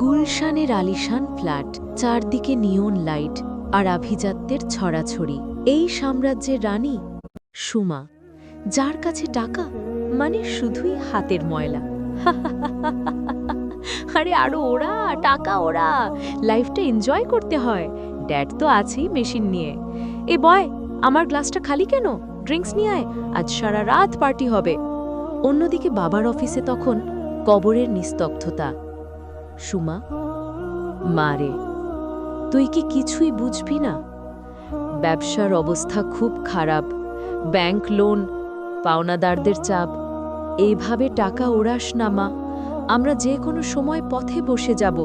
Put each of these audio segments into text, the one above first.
গুলশানের আলিশান ফ্ল্যাট, চারদিকে নিয়ন লাইট আর আভিজাত্যের ছড়াছড়ি। এই সাম্রাজ্যের রানী সুমা, যার কাছে টাকা মানে শুধুই হাতের ময়লা। আরে আরও ওরা টাকা ওরা লাইফটা এনজয় করতে হয়। ড্যাড তো আছেই মেশিন নিয়ে। এ বয় আমার গ্লাসটা খালি কেন? ড্রিঙ্কস নিয়ে আয়। আজ সারা রাত পার্টি হবে। অন্যদিকে বাবার অফিসে তখন কবরের নিস্তব্ধতা। সুমা মারে তুই কি কিছুই বুঝবি না? ব্যবসার অবস্থা খুব খারাপ, ব্যাংক লোন, পাওনাদারদের চাপ এইভাবে টাকা ওড়াস না মা, আমরা যে কোনো সময় পথে বসে যাব।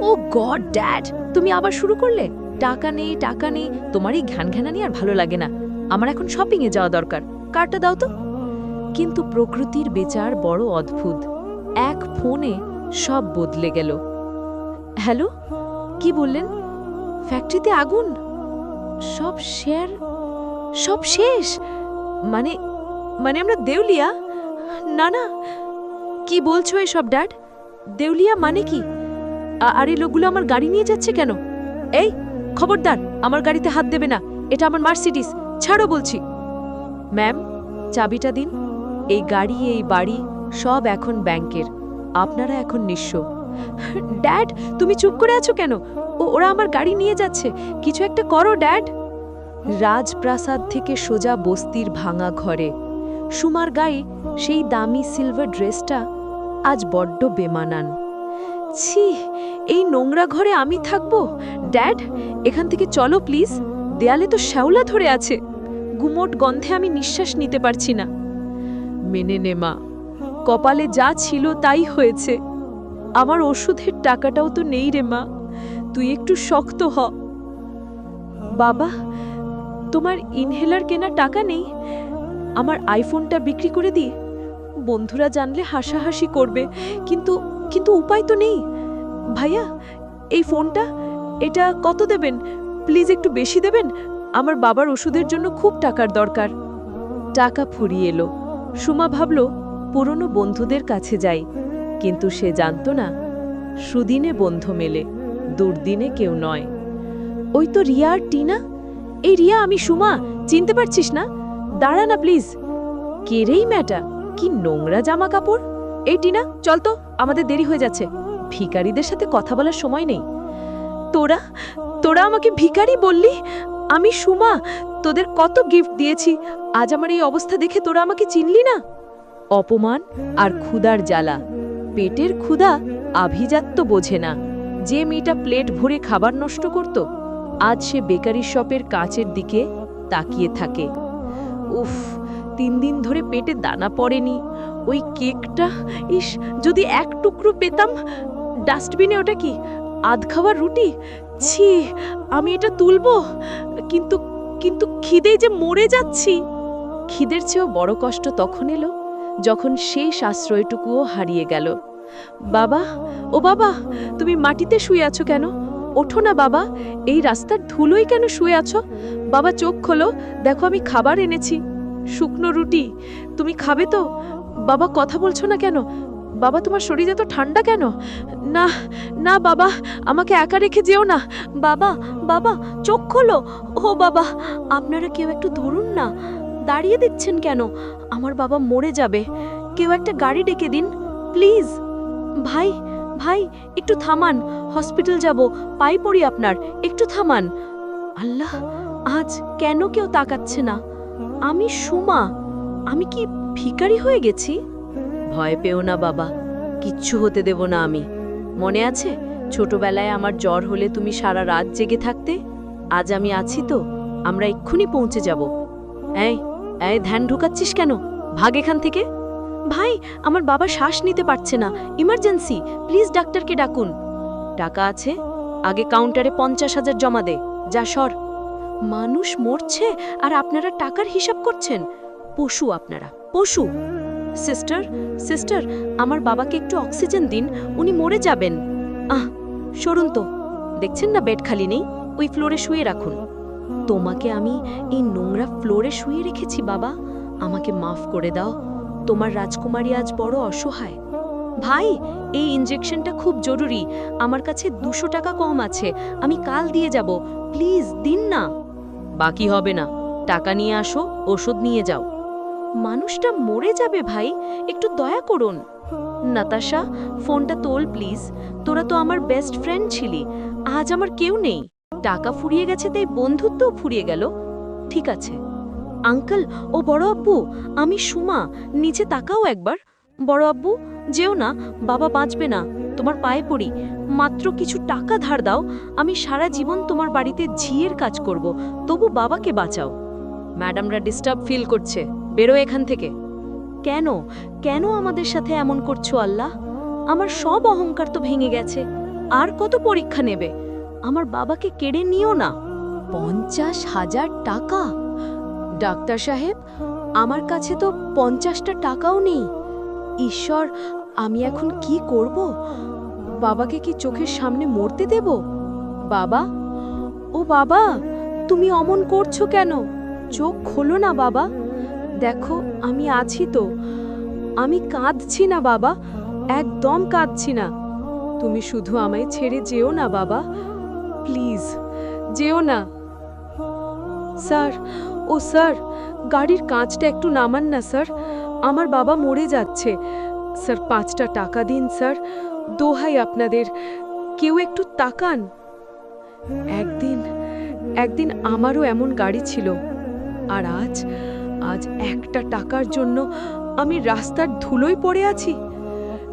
ও গড ড্যাড, তুমি আবার শুরু করলে? টাকা নেই টাকা নেই, তোমার এই ঘ্যান ঘ্যানানি আর ভালো লাগে না। আমার এখন শপিংয়ে যাওয়া দরকার কার্ডটা দাও তো। কিন্তু প্রকৃতির বেচার বড় অদ্ভুত, এক ফোনে সব বদলে গেল। হ্যালো, কি বললেন? ফ্যাক্টরিতে আগুন? সব শেয়ার? সব শেষ? মানে মানে আমরা দেউলিয়া? না না, কি বলছো এসব, ড্যাড? দেউলিয়া মানে কি? আর এই লোকগুলো আমার গাড়ি নিয়ে যাচ্ছে কেন? এই, খবরদার, আমার গাড়িতে হাত দেবে না। এটা আমার মার্সিডিস, ছাড়ো বলছি। ম্যাম, চাবিটা দিন। এই গাড়ি, এই বাড়ি সব এখন ব্যাংকের। আপনারা এখন নিঃস্ব। ড্যাড, তুমি চুপ করে আছো কেন? ওরা আমার গাড়ি নিয়ে যাচ্ছে। কিছু একটা করো, ড্যাড। রাজপ্রাসাদ থেকে সোজা বস্তির ভাঙা ঘরে। সুমার গায়ে সেই দামি সিলভার ড্রেসটা আজ বড্ড বেমানান। ছি, এই নোংরা ঘরে আমি থাকব? ড্যাড, এখান থেকে চলো প্লিজ। দেয়ালে তো শ্যাওলা ধরে আছে। গুমোট গন্ধে আমি নিঃশ্বাস নিতে পারছি না। মেনে নে মা। কপালে যা ছিল তাই হয়েছে। আমার ওষুধের টাকাটাও তো নেই রে মা। তুই একটু শক্ত হ। বাবা, তোমার ইনহেলার কেনা টাকা নেই? আমার আইফোনটা বিক্রি করে দিয়ে বন্ধুরা জানলে হাসাহাসি করবে। কিন্তু কিন্তু উপায় তো নেই। ভাইয়া, এই ফোনটা, এটা কত দেবেন? প্লিজ একটু বেশি দেবেন? আমার বাবার ওষুধের জন্য খুব টাকার দরকার। টাকা ফুরিয়ে এলো। সুমা ভাবল পুরনো বন্ধুদের কাছে যাই, কিন্তু সে জানত না, সুদিনে বন্ধু মেলে, দুর্দিনে কেউ নয়। ওই তো রিয়া আর টিনা? এই রিয়া, আমি সুমা, চিনতে পারছিস না? দাঁড়া না, প্লিজ। কেরেই ম্যাটা? কি নোংরা জামা কাপড় এই টিনা, চল তো, আমাদের দেরি হয়ে যাচ্ছে। ভিখারিদের সাথে কথা বলার সময় নেই। তোরা তোরা আমাকে ভিখারি বললি? আমি সুমা, তোদের কত গিফট দিয়েছি। আজ আমার এই অবস্থা দেখে তোরা আমাকে চিনলি না? অপমান আর ক্ষুদার জ্বালা। পেটের ক্ষুধা আভিজাত্য বোঝে না। যে মেয়েটা প্লেট ভরে খাবার নষ্ট করত, আজ সে বেকারি শপের কাচের দিকে তাকিয়ে থাকে। উফ, তিন দিন ধরে পেটে দানা পড়েনি। ওই কেকটা, ইস, যদি এক টুকরো পেতাম, ডাস্টবিনে ওটা কি, আধ খাওয়ার রুটি? ছি, আমি এটা তুলবো। কিন্তু কিন্তু খিদেই যে মরে যাচ্ছি। খিদের চেয়েও বড় কষ্ট তখন এলো। যখন শেষ আশ্রয়টুকুও হারিয়ে গেল। বাবা, ও বাবা, তুমি মাটিতে শুয়ে আছো কেন? ওঠো না বাবা, এই রাস্তার ধুলোই কেন শুয়ে আছো? বাবা, চোখ খোলো, দেখো আমি খাবার এনেছি। শুকনো রুটি, তুমি খাবে তো? বাবা, কথা বলছো না কেন? বাবা, তোমার শরীর এত ঠান্ডা কেন? না না বাবা, আমাকে একা রেখে যেও না। বাবা বাবা, চোখ খোলো। ও বাবা, আপনারা কেউ একটু ধরুন না। দাঁড়িয়ে দিচ্ছেন কেন? আমার বাবা মরে যাবে। কেউ একটা গাড়ি ডেকে দিন, প্লিজ। ভাই ভাই, একটু থামান। হসপিটাল যাব পাই পড়ি আপনার, একটু থামান। আল্লাহ, আজ কেন কেউ তাকাচ্ছে না? আমি সুমা, আমি কি ভিখারি হয়ে গেছি? ভয় পেও না বাবা, কিচ্ছু হতে দেব না আমি। মনে আছে, ছোটবেলায় আমার জ্বর হলে তুমি সারা রাত জেগে থাকতে? আজ আমি আছি তো, আমরা এক্ষুনি পৌঁছে যাব। এই এই ধ্যান ঢুকাচ্ছিস কেন? ভাগ এখান থেকে। ভাই, আমার বাবা শ্বাস নিতে পারছে না। ইমার্জেন্সি, প্লিজ ডাক্তারকে ডাকুন। টাকা আছে? আগে কাউন্টারে পঞ্চাশ হাজার জমা দে। যা সর। মানুষ মরছে আর আপনারা টাকার হিসাব করছেন। পশু আপনারা। পশু। সিস্টার সিস্টার, আমার বাবাকে একটু অক্সিজেন দিন, উনি মরে যাবেন। আহ, সরুন তো। দেখছেন না বেড খালি নেই? ওই ফ্লোরে শুয়ে রাখুন। তোমাকে আমি এই নোংরা ফ্লোরে শুয়ে রেখেছি, বাবা। আমাকে মাফ করে দাও। তোমার রাজকুমারী আজ বড় অসহায়। ভাই, এই ইনজেকশনটা খুব জরুরি। আমার কাছে দুশো টাকা কম আছে। আমি কাল দিয়ে যাব। প্লিজ, দিন না। বাকি হবে না। টাকা নিয়ে আসো, ওষুধ নিয়ে যাও। মানুষটা মরে যাবে, ভাই। একটু দয়া করুন। নাতাশা, ফোনটা তোল, প্লিজ। তোরা তো আমার বেস্ট ফ্রেন্ড ছিলি। আজ আমার কেউ নেই। টাকা ফুরিয়ে গেছে তাই বন্ধুত্বও ফুরিয়ে গেল। ঠিক আছে। আঙ্কেল, ও বড় আব্বু, আমি সুমা, নিচে তাকাও একবার। বড় আব্বু, যেও না, বাবা বাঁচবে না, তোমার পায়ে পড়ি। মাত্র কিছু টাকা ধার দাও, আমি সারা জীবন তোমার বাড়িতে ঝিয়ের কাজ করব, তবু বাবাকে বাঁচাও। ম্যাডামরা ডিস্টার্ব ফিল করছে, বেরো এখান থেকে। কেন? কেন আমাদের সাথে এমন করছ আল্লাহ? আমার সব অহংকার তো ভেঙে গেছে, আর কত পরীক্ষা নেবে? আমার বাবাকে কেড়ে নিও না। পঞ্চাশ হাজার টাকা? ডাক্তার সাহেব, আমার কাছে তো পঞ্চাশটা টাকাও নেই। ঈশ্বর, আমি এখন কি করব? বাবাকে কি চোখের সামনে মরতে দেব? বাবা? ও বাবা, তুমি অমন করছ কেন? চোখ খোলো না বাবা। দেখো, আমি আছি তো। আমি কাঁদছি না বাবা, একদম কাঁদছি না। তুমি শুধু আমায় ছেড়ে যেও না বাবা। প্লিজ, যেও না। স্যার, ও স্যার, গাড়ির কাঁচটা একটু নামান না, স্যার। আমার বাবা মরে যাচ্ছে। স্যার, পাঁচটা টাকা দিন, স্যার। দোহাই আপনাদের। কেউ একটু তাকান। একদিন একদিন আমারও এমন গাড়ি ছিল। আর আজ আজ একটা টাকার জন্য আমি রাস্তার ধুলোয় পড়ে আছি।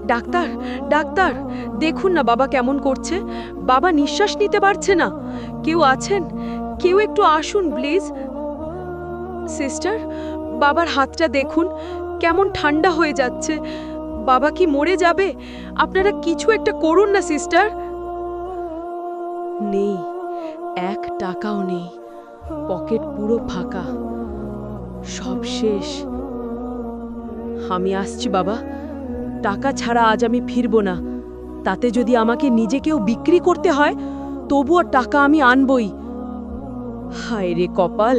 ডাক্তার ডাক্তার, দেখুন না বাবা কেমন করছে। বাবা নিঃশ্বাস নিতে পারছে না। কেউ আছেন? কেউ একটু আসুন, প্লিজ। সিস্টার, বাবার হাতটা দেখুন। কেমন ঠান্ডা হয়ে যাচ্ছে। বাবা কি মরে যাবে? আপনারা কিছু একটা করুন না, সিস্টার। নেই, এক টাকাও নেই। পকেট পুরো ফাঁকা। সব শেষ। আমি আসছি, বাবা। টাকা ছাড়া আজ আমি ফিরব না। তাতে যদি আমাকে নিজেকেও বিক্রি করতে হয় তবুও টাকা আমি আনবই। হায় রে কপাল,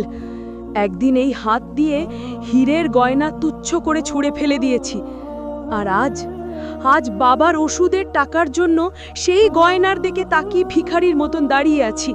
একদিন এই হাত দিয়ে হীরের গয়না তুচ্ছ করে ছুঁড়ে ফেলে দিয়েছি। আর আজ আজ বাবার ওষুধের টাকার জন্য সেই গয়নার দিকে তাকিয়ে ভিখারির মতন দাঁড়িয়ে আছি।